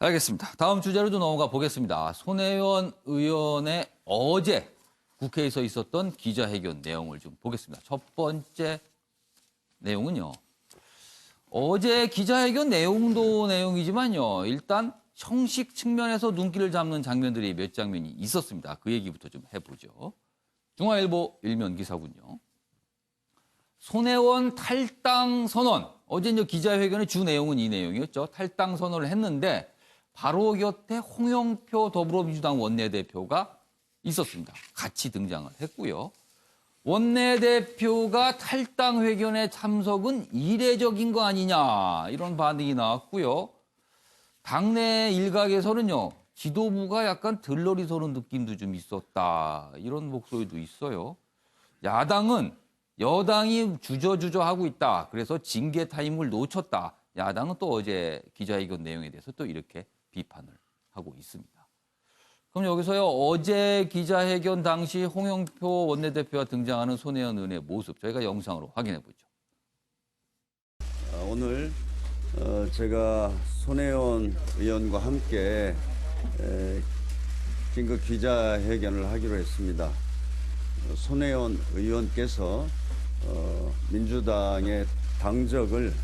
알겠습니다. 다음 주제로 좀 넘어가 보겠습니다. 손혜원 의원의 어제 국회에서 있었던 기자회견 내용을 좀 보겠습니다. 첫 번째 내용은요. 어제 기자회견 내용도 내용이지만요. 일단 형식 측면에서 눈길을 잡는 장면들이 몇 장면이 있었습니다. 그 얘기부터 좀 해보죠. 중앙일보 일면 기사군요. 손혜원 탈당 선언. 어제 이제 기자회견의 주 내용은 이 내용이었죠. 탈당 선언을 했는데 바로 곁에 홍영표 더불어민주당 원내대표가 있었습니다. 같이 등장을 했고요. 원내대표가 탈당 회견에 참석은 이례적인 거 아니냐 이런 반응이 나왔고요. 당내 일각에서는요 지도부가 약간 들러리 서는 느낌도 좀 있었다 이런 목소리도 있어요. 야당은 여당이 주저주저 하고 있다. 그래서 징계 타임을 놓쳤다. 야당은 또 어제 기자회견 내용에 대해서 또 이렇게 비판을 하고 있습니다. 그럼 여기서요 어제 기자회견 당시 홍영표 원내대표가 등장하는 손혜원 의원의 모습 저희가 영상으로 확인해 보죠. 어, 오늘 어, 제가 손혜원 의원과 함께 에, 긴급 기자회견을 하기로 했습니다. 어, 손혜원 의원께서 어, 민주당의 당적을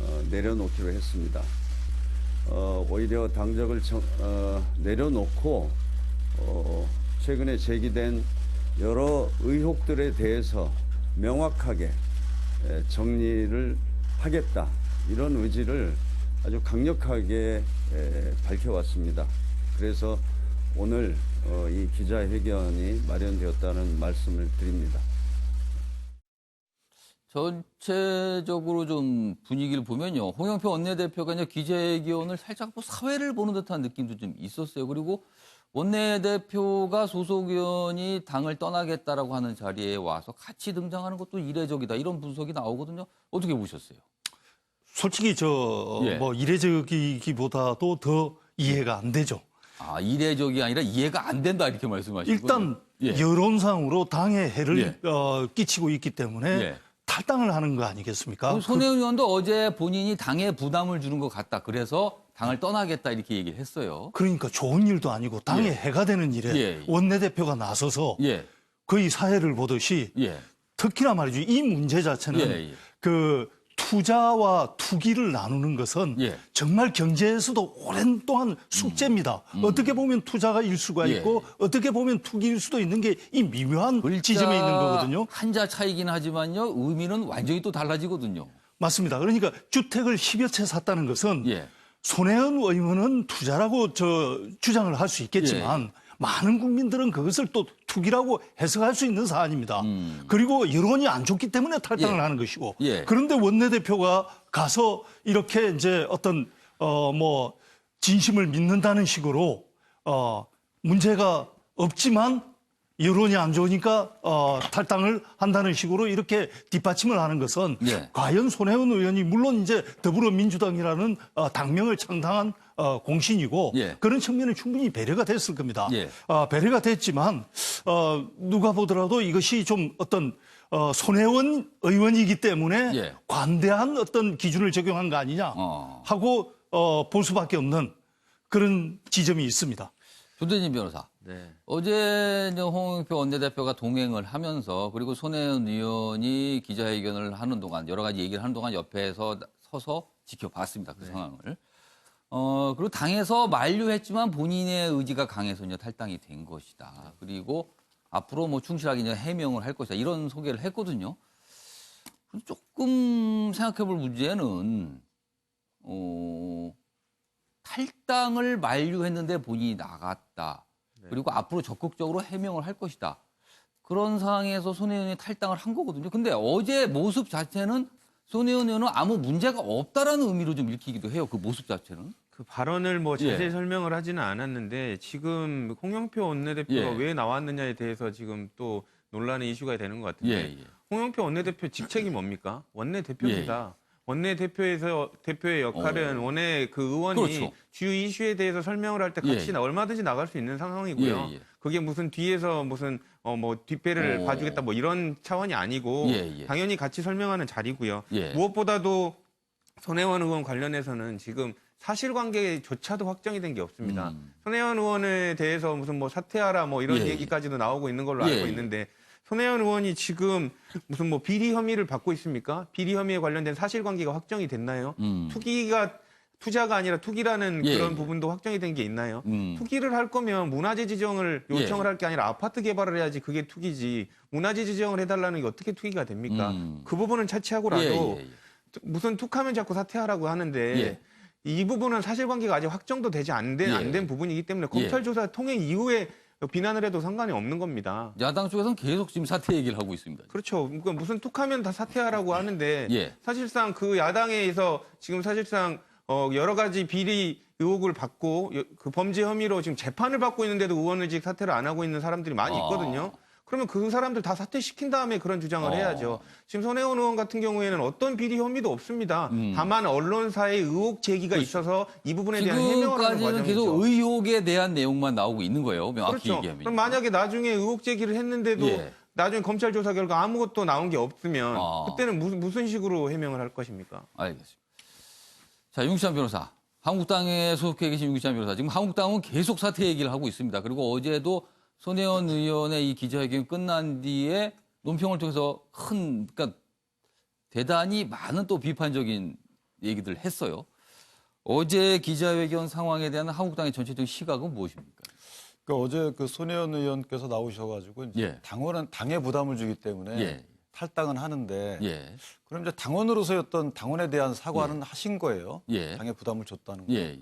어, 내려놓기로 했습니다. 어, 오히려 당적을 정- 어, 내려놓고 어, 최근에 제기된 여러 의혹들에 대해서 명확하게 에, 정리를 하겠다 이런 의지를 아주 강력하게 에, 밝혀왔습니다. 그래서 오늘 어, 이 기자회견이 마련되었다는 말씀을 드립니다. 전체적으로 좀 분위기를 보면요. 홍영표 원내대표가 이제 기자회견을 살짝 뭐 사회를 보는 듯한 느낌도 좀 있었어요. 그리고 원내대표가 소속 의원이 당을 떠나겠다라고 하는 자리에 와서 같이 등장하는 것도 이례적이다. 이런 분석이 나오거든요. 어떻게 보셨어요? 솔직히 저 예. 뭐 이례적이기보다도 더 이해가 안 되죠. 아, 이례적이 아니라 이해가 안 된다. 이렇게 말씀하시고. 일단 예. 여론상으로 당에 해를 예. 어, 끼치고 있기 때문에 예. 탈당을 하는 거 아니겠습니까? 손혜원 의원도 어제 본인이 당에 부담을 주는 것 같다. 그래서 당을 떠나겠다. 이렇게 얘기를 했어요. 그, 러니까 좋은 일도 아니고 당에 예. 해가 되는 일에 예. 원내대표가 나서서 예, 거의 사회를 보듯이 예, 특히나 말이죠. 이 문제 자체는 예, 예. 그 투자와 투기를 나누는 것은 예. 정말 경제에서도 오랜 동안 숙제입니다. 어떻게 보면 투자가 일 수가 음. 예. 있고 어떻게 보면 투기일 수도 있는 게 이 미묘한 지점에 있는 거거든요. 한자 차이긴 하지만요. 의미는 완전히 또 달라지거든요. 맞습니다. 그러니까 주택을 10여 채 샀다는 것은 예. 손혜원 의원은 투자라고 저 주장을 할 수 있겠지만 예. 많은 국민들은 그것을 또 투기라고 해석할 수 있는 사안입니다. 그리고 여론이 안 좋기 때문에 탈당을 음. 예. 하는 것이고 예. 그런데 원내대표가 가서 이렇게 이제 어떤 어 뭐 진심을 믿는다는 식으로 어 문제가 없지만 여론이 안 좋으니까 어 탈당을 한다는 식으로 이렇게 뒷받침을 하는 것은 예. 과연 손혜원 의원이 물론 이제 더불어민주당이라는 어, 당명을 창당한 어, 공신이고 예. 그런 측면은 충분히 배려가 됐을 겁니다. 예. 어, 배려가 됐지만 어, 누가 보더라도 이것이 좀 어떤 어, 손혜원 의원이기 때문에 예. 관대한 어떤 기준을 적용한 거 아니냐 어. 하고 어, 볼 수밖에 없는 그런 지점이 있습니다. 조대진 변호사. 네. 어제 홍영표 원내대표가 동행을 하면서 그리고 손혜원 의원이 기자회견을 하는 동안 여러 가지 얘기를 하는 동안 옆에서 서서 지켜봤습니다. 그 상황을. 어, 그리고 당에서 만류했지만 본인의 의지가 강해서 이제 탈당이 된 것이다. 그리고 앞으로 뭐 충실하게 이제 해명을 할 것이다. 이런 소개를 했거든요. 조금 생각해 볼 문제는, 어, 탈당을 만류했는데 본인이 나갔다. 그리고 앞으로 적극적으로 해명을 할 것이다. 그런 상황에서 손혜원이 탈당을 한 거거든요. 근데 어제 모습 자체는 손혜원 의원은 아무 문제가 없다라는 의미로 좀 읽히기도 해요. 그 모습 자체는. 그 발언을 뭐 자세히 예. 설명을 하지는 않았는데 지금 홍영표 원내대표가 예. 왜 나왔느냐에 대해서 지금 또 논란의 이슈가 되는 것 같은데 예, 예. 홍영표 원내대표 직책이 뭡니까? 원내대표입니다. 원내대표에서 대표의 역할은 어. 원내 그 의원이 그렇죠. 주요 이슈에 대해서 설명을 할 때 같이 예, 예. 나- 얼마든지 나갈 수 있는 상황이고요. 예, 예. 그게 무슨 뒤에서 무슨 어 뭐 뒷배를 어. 봐주겠다 뭐 이런 차원이 아니고 예, 예. 당연히 같이 설명하는 자리고요. 예. 무엇보다도 손혜원 의원 관련해서는 지금 사실관계조차도 확정이 된 게 없습니다. 음. 손혜원 의원에 대해서 무슨 뭐 사퇴하라 뭐 이런 예, 예. 얘기까지도 나오고 있는 걸로 예, 알고 예. 있는데 손혜원 의원이 지금 무슨 뭐 비리 혐의를 받고 있습니까? 비리 혐의에 관련된 사실관계가 확정이 됐나요? 음. 투기가 투자가 아니라 투기라는 예, 그런 예. 부분도 확정이 된 게 있나요? 음. 투기를 할 거면 문화재 지정을 요청을 예. 할게 아니라 아파트 개발을 해야지 그게 투기지 문화재 지정을 해달라는 게 어떻게 투기가 됩니까? 음. 그 부분은 차치하고라도 예, 예, 예. 무슨 툭하면 자꾸 사퇴하라고 하는데 예. 이 부분은 사실관계가 아직 확정도 되지 안된 안된 예. 부분이기 때문에 예. 검찰 조사 통행 이후에 비난을 해도 상관이 없는 겁니다. 야당 쪽에서는 계속 지금 사퇴 얘기를 하고 있습니다. 그렇죠. 그러니까 무슨 툭하면 다 사퇴하라고 하는데 예. 사실상 그 야당에서 지금 사실상 어 여러 가지 비리 의혹을 받고 여- 그 범죄 혐의로 지금 재판을 받고 있는데도 의원직 사퇴를 안 하고 있는 사람들이 많이 아. 있거든요. 그러면 그 사람들 다 사퇴시킨 다음에 그런 주장을 어. 해야죠. 지금 손혜원 의원 같은 경우에는 어떤 비리 혐의도 없습니다. 음. 다만 언론사의 의혹 제기가 있어서 이 부분에 대한 해명을 하는 지금까지는 과정이죠. 계속 의혹에 대한 내용만 나오고 있는 거예요. 명확히 그렇죠. 얘기하면. 그럼 만약에 나중에 의혹 제기를 했는데도 예. 나중에 검찰 조사 결과 아무것도 나온 게 없으면 아. 그때는 무슨 무슨 식으로 해명을 할 것입니까? 알겠습니다. 자, 윤기찬 변호사. 한국당에 소속해 계신 윤기찬 변호사. 지금 한국당은 계속 사퇴 얘기를 하고 있습니다. 그리고 어제도 손혜원 의원의 이 기자회견 끝난 뒤에 논평을 통해서 큰, 그러니까 대단히 많은 또 비판적인 얘기들을 했어요. 어제 기자회견 상황에 대한 한국당의 전체적인 시각은 무엇입니까? 그러니까 어제 그 손혜원 의원께서 나오셔가지고 이제 예. 당원은 당에 부담을 주기 때문에 예. 탈당은 하는데 예. 그럼 이제 당원으로서의 어떤 당원에 대한 사과는 하신 거예요. 예. 당에 부담을 줬다는 거. 예. 예.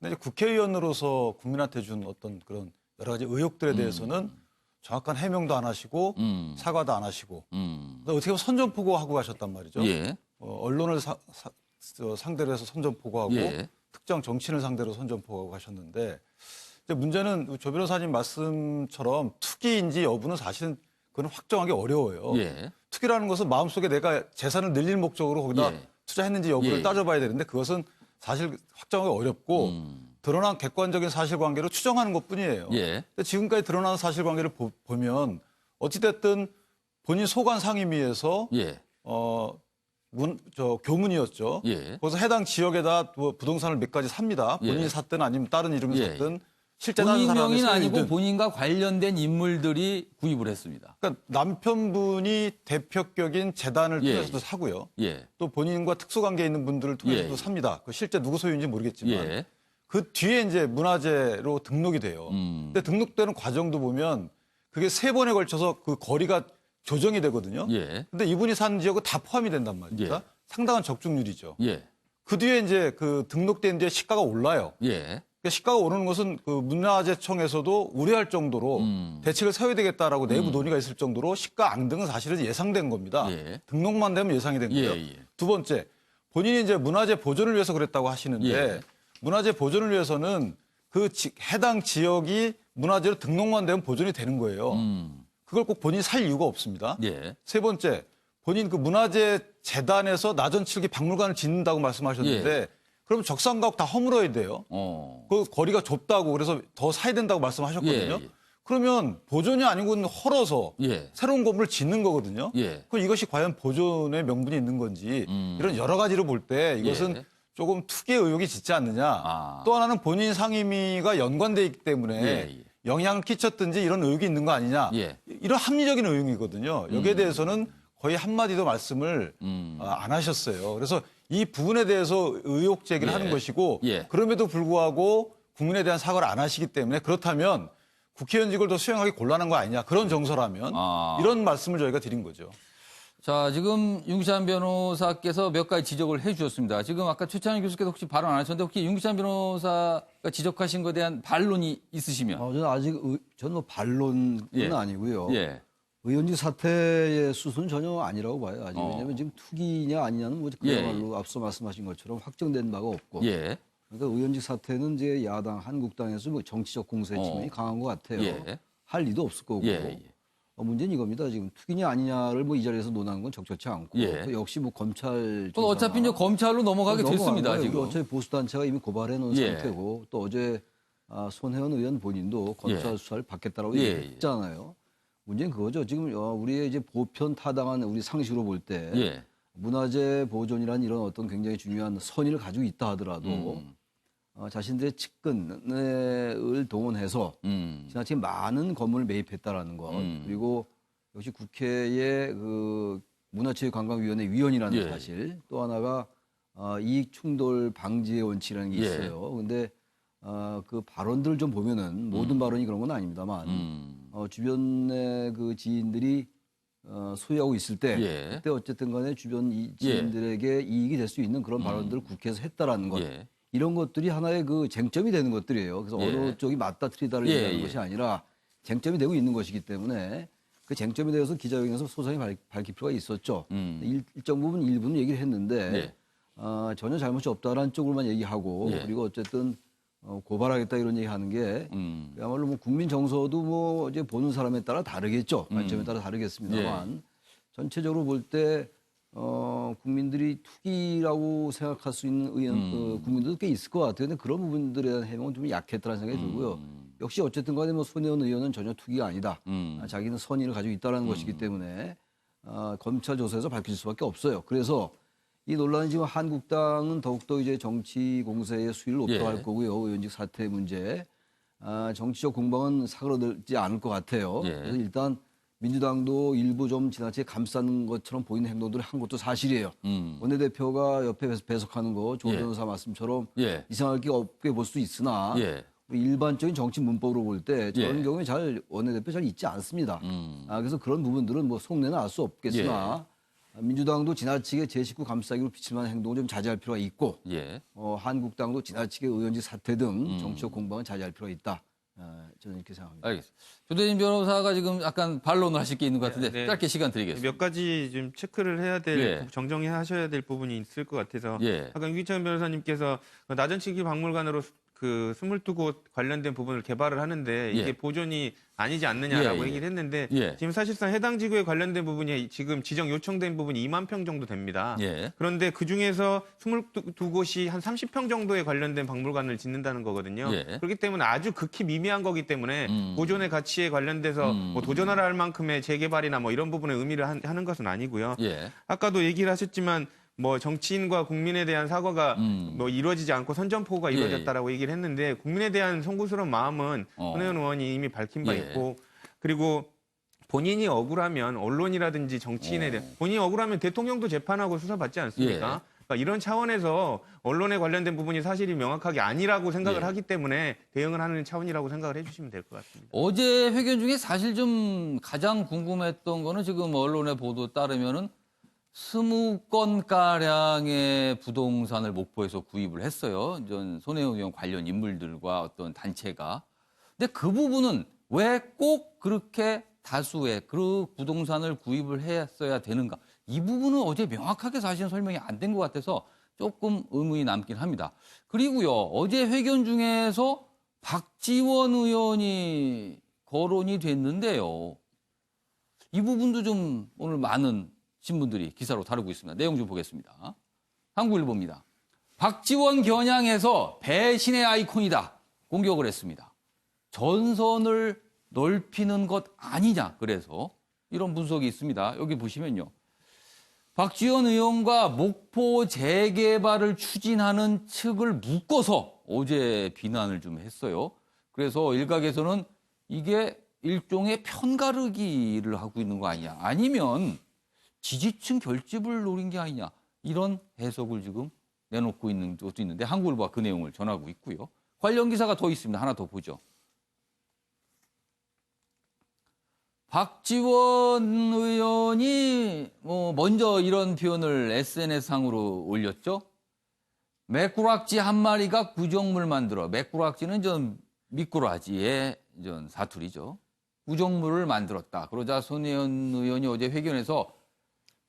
근데 이제 국회의원으로서 국민한테 준 어떤 그런 여러 가지 의혹들에 대해서는 정확한 해명도 안 하시고 음. 사과도 안 하시고 음. 어떻게 보면 선전포고하고 가셨단 말이죠. 예. 어, 언론을 사- 사- 저 상대로 해서 선전포고하고 예. 특정 정치인을 상대로 선전포고하고 가셨는데 이제 문제는 조 변호사님 말씀처럼 투기인지 여부는 사실은 그건 확정하기 어려워요. 예. 투기라는 것은 마음속에 내가 재산을 늘릴 목적으로 거기다 예. 투자했는지 여부를 예, 예. 따져봐야 되는데 그것은 사실 확정하기 어렵고 음. 드러난 객관적인 사실관계로 추정하는 것뿐이에요. 예. 근데 지금까지 드러난 사실관계를 보, 보면 어찌됐든 본인 소관 상임위에서 예. 어, 문, 저 교문이었죠. 예. 거기서 해당 지역에다 뭐 부동산을 몇 가지 삽니다. 본인 이 예. 샀든 아니면 다른 이름을 예. 샀든 실제 다른 본인 사람의 명의는 아니고 소유든. 본인과 관련된 인물들이 구입을 했습니다. 그러니까 남편분이 대표격인 재단을 예. 통해서도 사고요. 예. 또 본인과 특수관계 있는 분들을 통해서도 예. 삽니다. 그 실제 누구 소유인지 모르겠지만 예. 그 뒤에 이제 문화재로 등록이 돼요. 음. 근데 등록되는 과정도 보면 그게 세 번에 걸쳐서 그 거리가 조정이 되거든요. 예. 근데 이분이 산 지역은 다 포함이 된단 말입니다. 예. 상당한 적중률이죠. 예. 그 뒤에 이제 그 등록된 뒤에 시가가 올라요. 예. 그러니까 시가가 오르는 것은 그 문화재청에서도 우려할 정도로 음. 대책을 세워야 되겠다라고 내부 논의가 있을 정도로 시가 앙등은 사실은 예상된 겁니다. 예. 등록만 되면 예상이 된 예, 거예요. 예. 두 번째, 본인이 이제 문화재 보존을 위해서 그랬다고 하시는데 예. 문화재 보존을 위해서는 그 지- 해당 지역이 문화재로 등록만 되면 보존이 되는 거예요. 음. 그걸 꼭 본인이 살 이유가 없습니다. 예. 세 번째, 본인 그 문화재 재단에서 나전 칠기 박물관을 짓는다고 말씀하셨는데 예. 그럼 적산가옥 다 허물어야 돼요. 어. 그 거리가 좁다고 그래서 더 사야 된다고 말씀하셨거든요. 예, 예. 그러면 보존이 아니고는 헐어서 예. 새로운 건물을 짓는 거거든요. 예. 그럼 이것이 과연 보존의 명분이 있는 건지 음. 이런 여러 가지로 볼 때 이것은 예. 조금 투기의 의혹이 짙지 않느냐. 아. 또 하나는 본인 상임위가 연관돼 있기 때문에 예, 예. 영향을 끼쳤든지 이런 의혹이 있는 거 아니냐. 예. 이런 합리적인 의혹이거든요. 여기에 대해서는 거의 한마디도 말씀을 음. 아, 안 하셨어요. 그래서 이 부분에 대해서 의혹 제기를 예. 하는 것이고 예. 그럼에도 불구하고 국민에 대한 사과를 안 하시기 때문에 그렇다면 국회의원직을 더 수행하기 곤란한 거 아니냐. 그런 정서라면 아. 이런 말씀을 저희가 드린 거죠. 자, 지금 윤기찬 변호사께서 몇 가지 지적을 해 주셨습니다. 지금 아까 최찬희 교수께서 혹시 발언 안 하셨는데 혹시 윤기찬 변호사가 지적하신 것에 대한 반론이 있으시면? 어, 저는 아직 의, 저는 뭐 반론은 예. 아니고요. 예. 의원직 사퇴의 수순은 전혀 아니라고 봐요. 아직 어. 왜냐하면 지금 투기냐 아니냐는 뭐 그야말로 앞서 말씀하신 것처럼 확정된 바가 없고. 예. 그러니까 의원직 사퇴는 이제 야당 한국당에서 뭐 정치적 공세 어. 측면이 강한 것 같아요. 예. 할 리도 없을 거고. 예. 예. 어, 문제는 이겁니다. 지금 투기냐 아니냐를 뭐 이 자리에서 논하는 건 적절치 않고. 예. 또 역시 뭐 검찰. 또 어차피 이제 검찰로 넘어가게 됐습니다. 지금. 어차피 보수 단체가 이미 고발해 놓은 예. 상태고 또 어제 아, 손혜원 의원 본인도 검찰 예. 수사를 받겠다라고 예, 얘기했잖아요. 문제는 그거죠. 지금 어, 우리의 이제 보편 타당한 우리 상식으로 볼때 예. 문화재 보존이라는 이런 어떤 굉장히 중요한 선의를 가지고 있다 하더라도 음. 어, 자신들의 측근을 동원해서 음. 지나치게 많은 건물을 매입했다라는 것 음. 그리고 역시 국회의 그 문화체육관광위원회 위원이라는 예. 사실 또 하나가 어, 이익 충돌 방지의 원칙이라는 게 예. 있어요. 근데 어, 그 발언들 좀 보면은 모든 발언이 그런 건 아닙니다만 음. 어, 주변의 그 지인들이 어, 소유하고 있을 때 예. 그때 어쨌든 간에 주변 이 지인들에게 이익이 될 수 있는 그런 발언들을 국회에서 했다라는 것 예. 이런 것들이 하나의 그 쟁점이 되는 것들이에요. 그래서 예. 어느 쪽이 맞다 틀리다를 예, 얘기하는 예. 것이 아니라 쟁점이 되고 있는 것이기 때문에 그 쟁점에 대해서 기자회견에서 소상히 밝, 밝힐 필요가 있었죠. 음. 일, 일정 부분 일부는 얘기를 했는데 예. 어, 전혀 잘못이 없다라는 쪽으로만 얘기하고 예. 그리고 어쨌든 어, 고발하겠다 이런 얘기 하는 게 음. 그야말로 뭐 국민 정서도 뭐 이제 보는 사람에 따라 다르겠죠. 음. 관점에 따라 다르겠습니다만 예. 전체적으로 볼 때 어, 국민들이 투기라고 생각할 수 있는 의원, 음. 어, 국민들도 꽤 있을 것 같아요. 근데 그런 부분들에 대한 해명은 좀 약했다는 생각이 들고요. 역시 어쨌든 간에 뭐 손혜원 의원은 전혀 투기가 아니다. 음. 아, 자기는 선의를 가지고 있다는 것이기 때문에 어, 검찰 조사에서 밝힐 수밖에 없어요. 그래서 이 논란이 지금 한국당은 더욱더 이제 정치 공세의 수위를 높여갈 예. 거고요. 의원직 사퇴 문제. 아, 정치적 공방은 사그러들지 않을 것 같아요. 예. 그래서 일단 민주당도 일부 좀 지나치게 감싸는 것처럼 보이는 행동들을 한 것도 사실이에요. 음. 원내대표가 옆에 배석- 배석하는 거, 조 예. 변호사 말씀처럼 예. 이상할 게 없게 볼 수도 있으나 예. 일반적인 정치 문법으로 볼 때 저런 예. 경우에 잘 원내대표 잘 있지 않습니다. 음. 아, 그래서 그런 부분들은 뭐 속내는 알 수 없겠으나 예. 민주당도 지나치게 제 식구 감싸기로 비칠 만한 행동을 좀 자제할 필요가 있고 예. 어, 한국당도 지나치게 의원직 사퇴 등 음. 정치적 공방은 자제할 필요가 있다. 어, 저는 이렇게 생각합니다. 알겠습니다. 조대진 변호사가 지금 약간 반론을 하실 게 있는 것 같은데 네. 짧게 시간 드리겠습니다. 몇 가지 좀 체크를 해야 될 예. 정정하셔야 될 부분이 있을 것 같아서 예. 아까 유기찬 변호사님께서 그 나전치기 박물관으로 수- 그 22곳 관련된 부분을 개발을 하는데 이게 예. 보존이 아니지 않느냐라고 예, 예. 얘기를 했는데 예. 지금 사실상 해당 지구에 관련된 부분이 지금 지정 요청된 부분이 2만 평 정도 됩니다. 예. 그런데 그 중에서 22곳이 한 30평 정도에 관련된 박물관을 짓는다는 거거든요. 예. 그렇기 때문에 아주 극히 미미한 거기 때문에 음. 보존의 가치에 관련돼서 음. 뭐 도전하라 할 만큼의 재개발이나 뭐 이런 부분에 의미를 한- 하는 것은 아니고요. 예. 아까도 얘기를 하셨지만 뭐 정치인과 국민에 대한 사과가 음. 뭐 이루어지지 않고 선전포고가 예, 이루어졌다라고 얘기를 했는데 국민에 대한 송구스러운 마음은 어. 손혜원 의원이 이미 밝힌 바 예. 있고 그리고 본인이 억울하면 언론이라든지 정치인에 대한 본인이 억울하면 대통령도 재판하고 수사받지 않습니까? 어. 예. 그러니까 이런 차원에서 언론에 관련된 부분이 사실이 명확하게 아니라고 생각을 예. 하기 때문에 대응을 하는 차원이라고 생각을 해주시면 될 것 같습니다. 어제 회견 중에 사실 좀 가장 궁금했던 거는 지금 언론의 보도 따르면은 스무 건 가량의 부동산을 목포에서 구입을 했어요. 전 손혜원 의원 관련 인물들과 어떤 단체가. 근데 그 부분은 왜 꼭 그렇게 다수의 그 부동산을 구입을 했어야 되는가? 이 부분은 어제 명확하게 사실은 설명이 안 된 것 같아서 조금 의문이 남긴 합니다. 그리고요, 어제 회견 중에서 박지원 의원이 거론이 됐는데요. 이 부분도 좀 오늘 많은 신문들이 기사로 다루고 있습니다. 내용 좀 보겠습니다. 한국일보입니다. 박지원 겨냥해서 배신의 아이콘이다. 공격을 했습니다. 전선을 넓히는 것 아니냐. 그래서 이런 분석이 있습니다. 여기 보시면요. 박지원 의원과 목포 재개발을 추진하는 측을 묶어서 어제 비난을 좀 했어요. 그래서 일각에서는 이게 일종의 편가르기를 하고 있는 거 아니냐. 아니면 지지층 결집을 노린 게 아니냐. 이런 해석을 지금 내놓고 있는 것도 있는데 한국일보가 그 내용을 전하고 있고요. 관련 기사가 더 있습니다. 하나 더 보죠. 박지원 의원이 뭐 먼저 이런 표현을 SNS상으로 올렸죠. 매꾸락지 한 마리가 구정물 만들어. 매꾸락지는 전 미꾸라지의 전 사투리죠. 구정물을 만들었다. 그러자 손혜원 의원이 어제 회견에서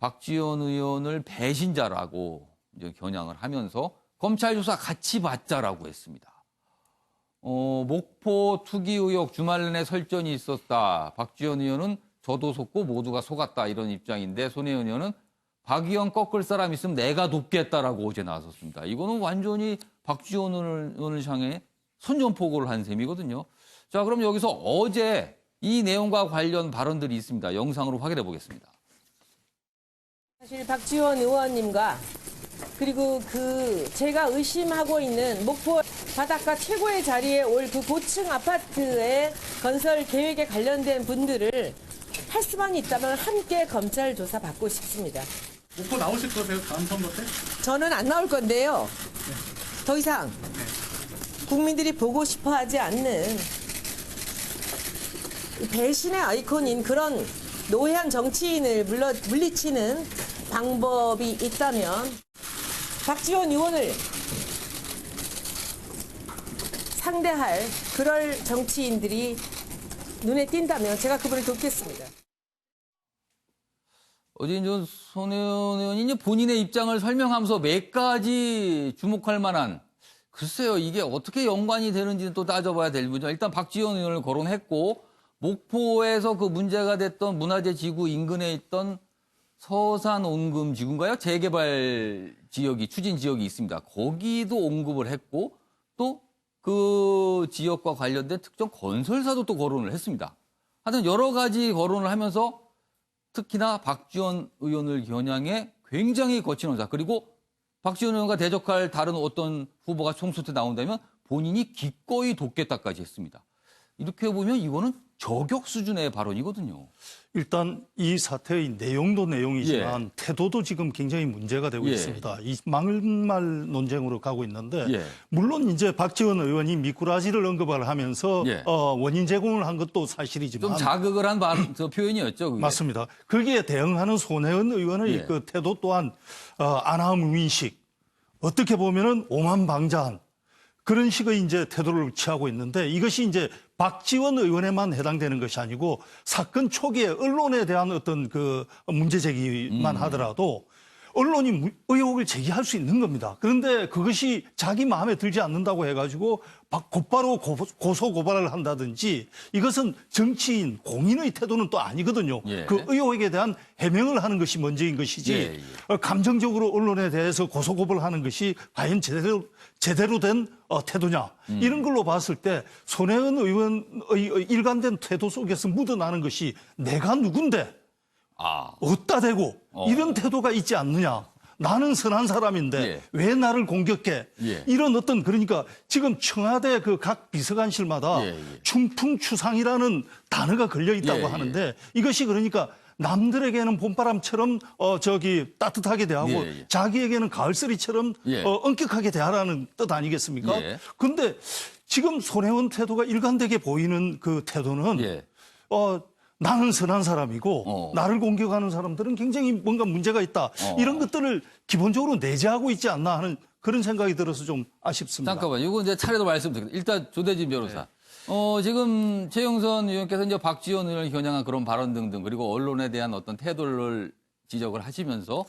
박지원 의원을 배신자라고 겨냥을 하면서 검찰 조사 같이 받자라고 했습니다. 어, 목포 투기 의혹 주말 내내 설전이 있었다. 박지원 의원은 저도 속고 모두가 속았다. 이런 입장인데 손혜원 의원은 박 의원 꺾을 사람 있으면 내가 돕겠다라고 어제 나섰습니다. 이거는 완전히 박지원 의원을 향해 선전포고를 한 셈이거든요. 자, 그럼 여기서 어제 이 내용과 관련 발언들이 있습니다. 영상으로 확인해 보겠습니다. 사실 박지원 의원님과 그리고 그 제가 의심하고 있는 목포 바닷가 최고의 자리에 올 그 고층 아파트의 건설 계획에 관련된 분들을 할 수만 있다면 함께 검찰 조사 받고 싶습니다. 목포 나오실 거세요? 다음 선거 때? 저는 안 나올 건데요. 더 이상 국민들이 보고 싶어 하지 않는 이 배신의 아이콘인 그런 노회한 정치인을 물러, 물리치는 방법이 있다면 박지원 의원을 상대할 그럴 정치인들이 눈에 띈다면 제가 그분을 돕겠습니다. 어제 이제 손혜원 의원이 본인의 입장을 설명하면서 몇 가지 주목할 만한 글쎄요 이게 어떻게 연관이 되는지는 또 따져봐야 될 문제. 일단 박지원 의원을 거론했고 목포에서 그 문제가 됐던 문화재 지구 인근에 있던 서산 온금 지구인가요? 재개발 지역이 추진 지역이 있습니다. 거기도 언급을 했고 또 그 지역과 관련된 특정 건설사도 또 거론을 했습니다. 하여튼 여러 가지 거론을 하면서 특히나 박지원 의원을 겨냥해 굉장히 거친 언사 그리고 박지원 의원과 대적할 다른 어떤 후보가 총선 때 나온다면 본인이 기꺼이 돕겠다까지 했습니다. 이렇게 보면 이거는 저격 수준의 발언이거든요. 일단 이 사태의 내용도 내용이지만 태도도 지금 굉장히 문제가 되고 예. 있습니다. 이 막말 논쟁으로 가고 있는데 예. 물론 이제 박지원 의원이 미꾸라지를 언급을 하면서 예. 어, 원인 제공을 한 것도 사실이지만 좀 자극을 한 말, 저 표현이었죠. 그게. 맞습니다. 거기에 대응하는 손혜원 의원의 예. 그 태도 또한 어, 안하무인식 어떻게 보면은 오만 방자한 그런 식의 이제 태도를 취하고 있는데 이것이 이제 박지원 의원에만 해당되는 것이 아니고 사건 초기에 언론에 대한 어떤 그 문제 제기만 하더라도 언론이 무- 의혹을 제기할 수 있는 겁니다. 그런데 그것이 자기 마음에 들지 않는다고 해가지고 박- 곧바로 고- 고소 고발을 한다든지 이것은 정치인 공인의 태도는 또 아니거든요. 예. 그 의혹에 대한 해명을 하는 것이 먼저인 것이지 예, 예. 어, 감정적으로 언론에 대해서 고소 고발하는 것이 과연 제대로 제대로 된 어, 태도냐 음. 이런 걸로 봤을 때 손혜원 의원의 일관된 태도 속에서 묻어나는 것이 내가 누군데 아, 어따 대고 어. 이런 태도가 있지 않느냐. 나는 선한 사람인데 예. 왜 나를 공격해? 예. 이런 어떤 그러니까 지금 청와대 그 각 비서관실마다 예, 예. 충풍추상이라는 단어가 걸려 있다고 예, 예. 하는데 이것이 그러니까 남들에게는 봄바람처럼 어 저기 따뜻하게 대하고 예, 예. 자기에게는 가을소리처럼 예. 어, 엄격하게 대하라는 뜻 아니겠습니까? 예. 근데 지금 손혜원 태도가 일관되게 보이는 그 태도는 예. 어, 나는 선한 사람이고 어. 나를 공격하는 사람들은 굉장히 뭔가 문제가 있다. 어. 이런 것들을 기본적으로 내재하고 있지 않나 하는 그런 생각이 들어서 좀 아쉽습니다. 잠깐만, 이거 이제 차례로 말씀드리겠습니다. 일단 조대진 변호사. 어, 지금 최영선 의원께서 이제 박지원 의원을 겨냥한 그런 발언 등등 그리고 언론에 대한 어떤 태도를 지적을 하시면서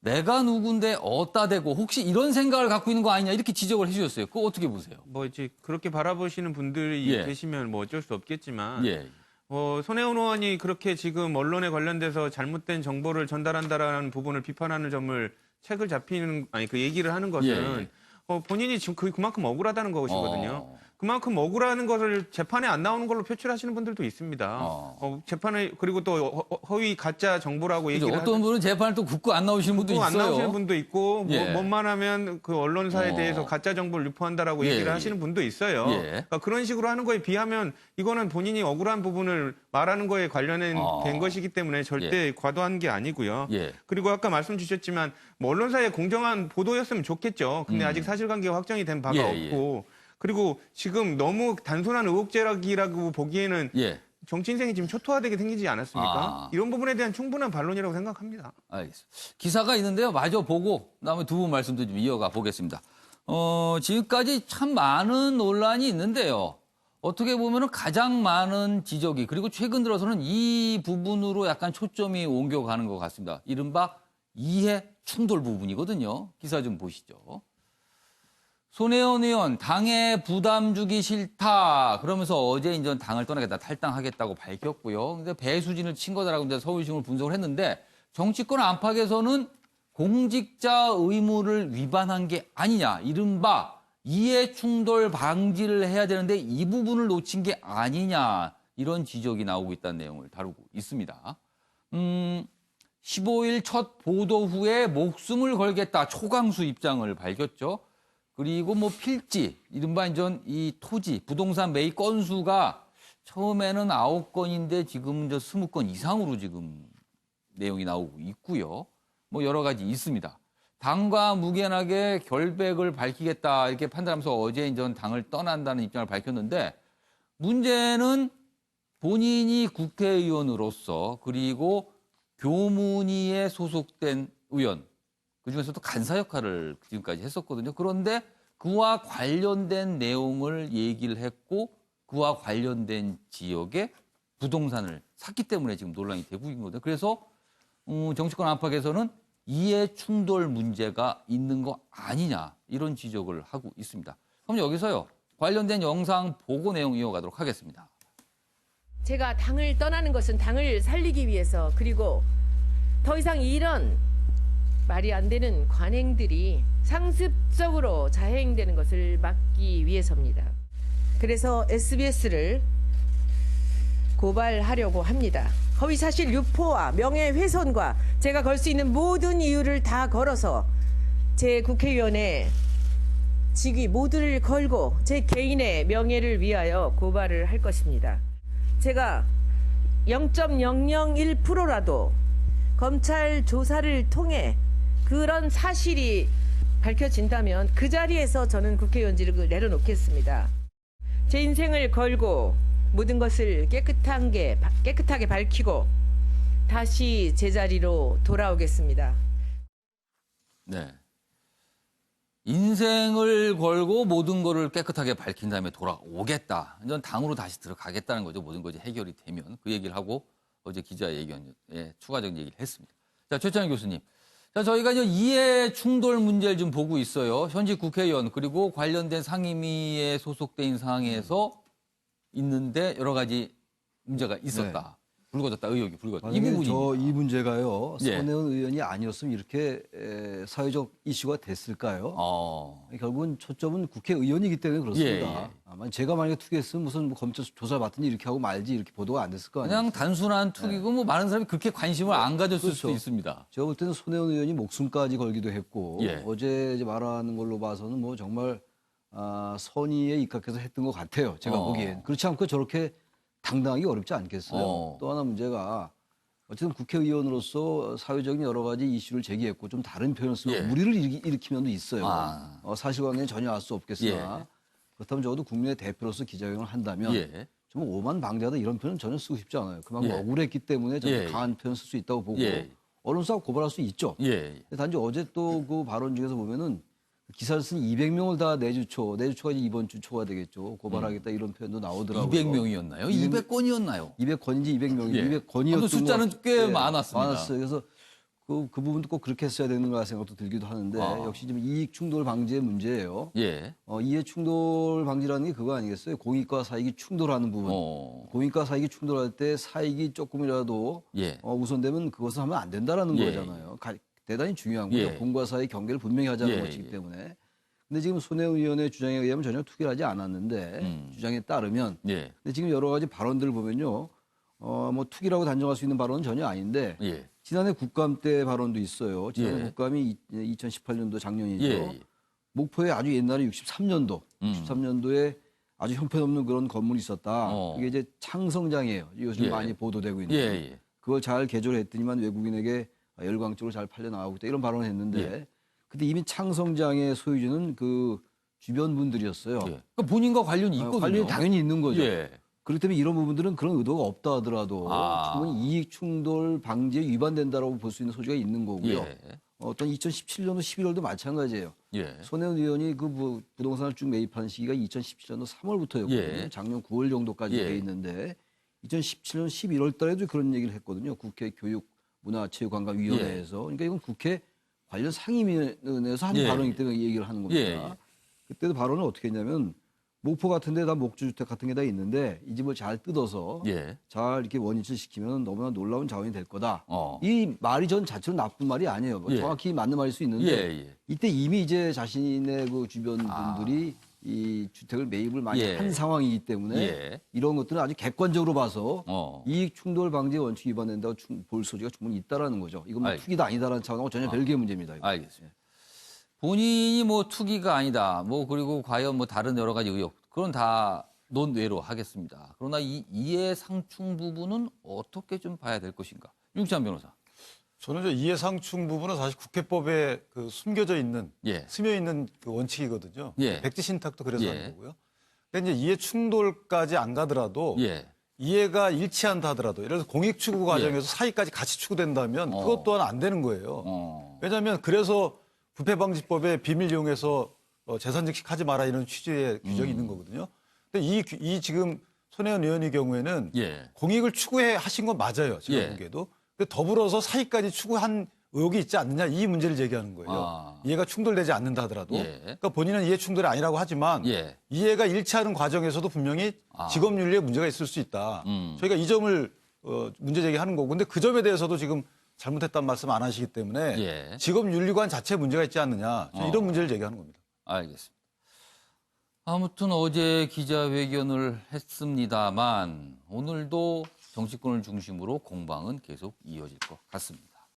내가 누군데 어따 대고 혹시 이런 생각을 갖고 있는 거 아니냐 이렇게 지적을 해주셨어요. 그거 어떻게 보세요? 뭐 이제 그렇게 바라보시는 분들이 예. 계시면 뭐 어쩔 수 없겠지만 예. 어, 손혜원 의원이 그렇게 지금 언론에 관련돼서 잘못된 정보를 전달한다라는 부분을 비판하는 점을 책을 잡히는 아니 그 얘기를 하는 것은 예, 예. 어, 본인이 지금 그, 그만큼 억울하다는 것이거든요. 어. 그만큼 억울하는 것을 재판에 안 나오는 걸로 표출하시는 분들도 있습니다. 어. 어, 재판에 그리고 또 허- 허위 가짜 정보라고 그죠? 얘기를 어떤 분은 재판을 또 굳고 안 나오시는 분도 안 있어요. 나오시는 분도 있고 뭐, 예. 뭐만 하면 그 언론사에 어. 대해서 가짜 정보를 유포한다라고 예, 얘기를 예. 하시는 분도 있어요. 예. 그러니까 그런 식으로 하는 거에 비하면 이거는 본인이 억울한 부분을 말하는 거에 관련된 어. 것이기 때문에 절대 과도한 게 아니고요. 예. 그리고 아까 말씀 주셨지만 뭐 언론사의 공정한 보도였으면 좋겠죠. 근데 음. 아직 사실관계가 확정이 된 바가 예, 예. 없고 그리고 지금 너무 단순한 의혹제기라고 보기에는 예. 정치 인생이 지금 초토화되게 생기지 않았습니까? 아. 이런 부분에 대한 충분한 반론이라고 생각합니다. 알겠습니다. 기사가 있는데요. 마저 보고 다음에 두 분 말씀도 좀 이어가 보겠습니다. 어, 지금까지 참 많은 논란이 있는데요. 어떻게 보면 가장 많은 지적이 그리고 최근 들어서는 이 부분으로 약간 초점이 옮겨가는 것 같습니다. 이른바 이해 충돌 부분이거든요. 기사 좀 보시죠. 손혜원 의원 당에 부담 주기 싫다 그러면서 어제 인전 당을 떠나겠다 탈당하겠다고 밝혔고요. 근데 배수진을 친 거다라고 이제 서울신문 분석을 했는데 정치권 안팎에서는 공직자 의무를 위반한 게 아니냐 이른바 이해 충돌 방지를 해야 되는데 이 부분을 놓친 게 아니냐 이런 지적이 나오고 있다는 내용을 다루고 있습니다. 음, 15일 첫 보도 후에 목숨을 걸겠다 초강수 입장을 밝혔죠. 그리고 뭐 필지, 이른바 이제 이 토지, 부동산 매입 건수가 처음에는 아홉 건인데 지금 저 스무 건 이상으로 지금 내용이 나오고 있고요. 뭐 여러 가지 있습니다. 당과 무관하게 결백을 밝히겠다 이렇게 판단하면서 어제 이제 당을 떠난다는 입장을 밝혔는데 문제는 본인이 국회의원으로서 그리고 교문위에 소속된 의원 그중에서도 간사 역할을 지금까지 했었거든요. 그런데 그와 관련된 내용을 얘기를 했고 그와 관련된 지역에 부동산을 샀기 때문에 지금 논란이 되고 있는 거거든요. 그래서 음, 정치권 안팎에서는 이해 충돌 문제가 있는 거 아니냐 이런 지적을 하고 있습니다. 그럼 여기서요 관련된 영상 보고 내용 이어가도록 하겠습니다. 제가 당을 떠나는 것은 당을 살리기 위해서 그리고 더 이상 이런 말이 안 되는 관행들이 상습적으로 자행되는 것을 막기 위해서입니다. 그래서 SBS를 고발하려고 합니다. 허위사실 유포와 명예훼손과 제가 걸 수 있는 모든 이유를 다 걸어서 제 국회의원의 직위 모두를 걸고 제 개인의 명예를 위하여 고발을 할 것입니다. 제가 0.001%라도 검찰 조사를 통해 그런 사실이 밝혀진다면 그 자리에서 저는 국회의원직을 내려놓겠습니다. 제 인생을 걸고 모든 것을 깨끗한 게 깨끗하게 밝히고 다시 제자리로 돌아오겠습니다. 네. 인생을 걸고 모든 거를 깨끗하게 밝힌 다음에 돌아오겠다. 이전 당으로 다시 들어가겠다는 거죠. 모든 것이 해결이 되면 그 얘기를 하고 어제 기자회견에 추가적인 얘기를 했습니다. 자, 최창희 교수님. 자, 저희가 이제 이해 충돌 문제를 좀 보고 있어요. 현직 국회의원 그리고 관련된 상임위에 소속된 상황에서 있는데 여러 가지 문제가 있었다. 불거졌다. 의혹이 불거졌다. 이 부분이 저이 문제가요. 예. 손혜원 의원이 아니었으면 이렇게 에, 사회적 이슈가 됐을까요? 어. 결국은 초점은 국회의원이기 때문에 그렇습니다. 예, 예. 아마 제가 만약에 투기했으면 무슨 뭐 검찰 조사 받더니 이렇게 하고 말지 이렇게 보도가 안 됐을 거 아니에요. 그냥 단순한 투기고 뭐 많은 사람이 그렇게 관심을 안 가졌을 그렇죠. 수도 있습니다. 제가 볼 때는 손혜원 의원이 목숨까지 걸기도 했고 예. 어제 이제 말하는 걸로 봐서는 뭐 정말 아, 선의에 입각해서 했던 것 같아요. 제가 어. 보기엔 그렇지 않고 저렇게 당당하기 어렵지 않겠어요. 어. 또 하나 문제가 어쨌든 국회의원으로서 사회적인 여러 가지 이슈를 제기했고 좀 다른 표현을 쓰고 예. 무리를 일으키, 일으키면도 있어요. 아. 어, 사실관계는 전혀 알 수 없겠으나 예. 그렇다면 적어도 국민의 대표로서 기자회견을 한다면 예. 좀 오만 방자다 이런 표현 은 전혀 쓰고 싶지 않아요. 그만큼 예. 억울했기 때문에 저는 예. 강한 표현 쓸 수 있다고 보고 예. 언론사 고발할 수 있죠. 예. 단지 어제 또 그 발언 중에서 보면은 기사를 쓴 200명을 다 내주 초, 내주 초가 이제 이번 주 초가 되겠죠. 고발하겠다 이런 표현도 나오더라고요. 200명이었나요? 200건이었나요? 200건인지 200명인지 예. 200건이었던 아무튼 숫자는 꽤 많았습니다. 많았어요. 그래서 그, 그 부분도 꼭 그렇게 했어야 되는가 생각도 들기도 하는데 아. 역시 좀 이익 충돌 방지의 문제예요. 예. 어, 이해 충돌 방지라는 게 그거 아니겠어요? 공익과 사익이 충돌하는 부분. 어. 공익과 사익이 충돌할 때 사익이 조금이라도 예. 어, 우선되면 그것을 하면 안 된다라는 예. 거잖아요. 가- 대단히 중요한 거죠. 예. 공과 사의 경계를 분명히 하자는 예, 것이기 예. 때문에. 근데 지금 손혜원 의원의 주장에 의하면 전혀 투기를 하지 않았는데 음. 주장에 따르면 예. 근데 지금 여러 가지 발언들을 보면요. 어, 뭐 투기라고 단정할 수 있는 발언은 전혀 아닌데 예. 지난해 국감 때 발언도 있어요. 지난해 예. 국감이 2018년도 작년이죠. 예. 예. 목포에 아주 옛날에 63년도, 음. 63년도에 아주 형편없는 그런 건물이 있었다. 어. 이게 이제 창성장이에요. 요즘 예. 많이 보도되고 있는. 예. 예. 그걸 잘 개조했더니만 외국인에게 열광적으로 잘 팔려 나가고 있다 이런 발언을 했는데 예. 근데 이미 창성장의 소유주는 그 주변 분들이었어요. 예. 그 본인과 관련이 어, 있거든요. 관련이 당연히 있는 거죠. 예. 그렇기 때문에 이런 부분들은 그런 의도가 없다 하더라도 아. 충분히 이익 충돌 방지에 위반된다라고 볼 수 있는 소지가 있는 거고요. 예. 어떤 2017년도 11월도 마찬가지예요. 예. 손혜원 의원이 그 부- 부동산을 쭉 매입한 시기가 2017년도 3월부터였거든요. 예. 작년 9월 정도까지 예. 돼 있는데 2017년 11월 달에도 그런 얘기를 했거든요. 국회 교육 문화체육관광위원회에서. 그러니까 이건 국회 관련 상임위원회에서 한 예. 발언이기 때문에 이 얘기를 하는 겁니다. 예. 그때도 발언을 어떻게 했냐면 목포 같은 데다 목주주택 같은 게 다 있는데 이 집을 잘 뜯어서 예. 잘 이렇게 원위치를 시키면 너무나 놀라운 자원이 될 거다. 어. 이 말이 전 자체로 나쁜 말이 아니에요. 뭐 예. 정확히 맞는 말일 수 있는데 예. 예. 이때 이미 이제 자신의 그 주변 아. 분들이 이 주택을 매입을 많이 예. 한 상황이기 때문에 예. 이런 것들은 아주 객관적으로 봐서 어. 이익 충돌 방지 원칙 위반된다고 충- 볼 소지가 충분히 있다라는 거죠. 이건 뭐. 투기다 아니다라는 차원하고 전혀 별개의 문제입니다. 이거. 알겠습니다. 본인이 뭐 투기가 아니다. 뭐 그리고 과연 뭐 다른 여러 가지 의혹 그건 다 논외로 하겠습니다. 그러나 이 이해 상충 부분은 어떻게 좀 봐야 될 것인가? 윤찬 변호사. 저는 저 이해상충 부분은 사실 국회법에 그 숨겨져 있는 예. 스며 있는 그 원칙이거든요. 예. 백지 신탁도 그래서 예. 하는 거고요. 근데 이제 이해 충돌까지 안 가더라도 예. 이해가 일치한다 하더라도 예를 들어서 공익 추구 과정에서 사이까지 같이 추구된다면 어. 그것 또한 안 되는 거예요. 어. 왜냐하면 그래서 부패방지법에 비밀 이용해서 어, 재산 즉식하지 마라 이런 취지의 규정이 있는 거거든요. 근데 이, 규- 이 지금 손혜원 의원의 경우에는 예. 공익을 추구해 하신 건 맞아요. 제가 예. 보기에도. 더불어서 사이까지 추구한 의혹이 있지 않느냐 이 문제를 제기하는 거예요. 아. 이해가 충돌되지 않는다 하더라도. 예. 그러니까 본인은 이해 충돌이 아니라고 하지만 예. 이해가 일치하는 과정에서도 분명히 아. 직업 윤리에 문제가 있을 수 있다. 음. 저희가 이 점을 어, 문제 제기하는 거고. 근데 그 점에 대해서도 지금 잘못했다는 말씀 안 하시기 때문에 예. 직업 윤리관 자체에 문제가 있지 않느냐. 어. 이런 문제를 제기하는 겁니다. 알겠습니다. 아무튼 어제 기자회견을 했습니다만 오늘도 정치권을 중심으로 공방은 계속 이어질 것 같습니다.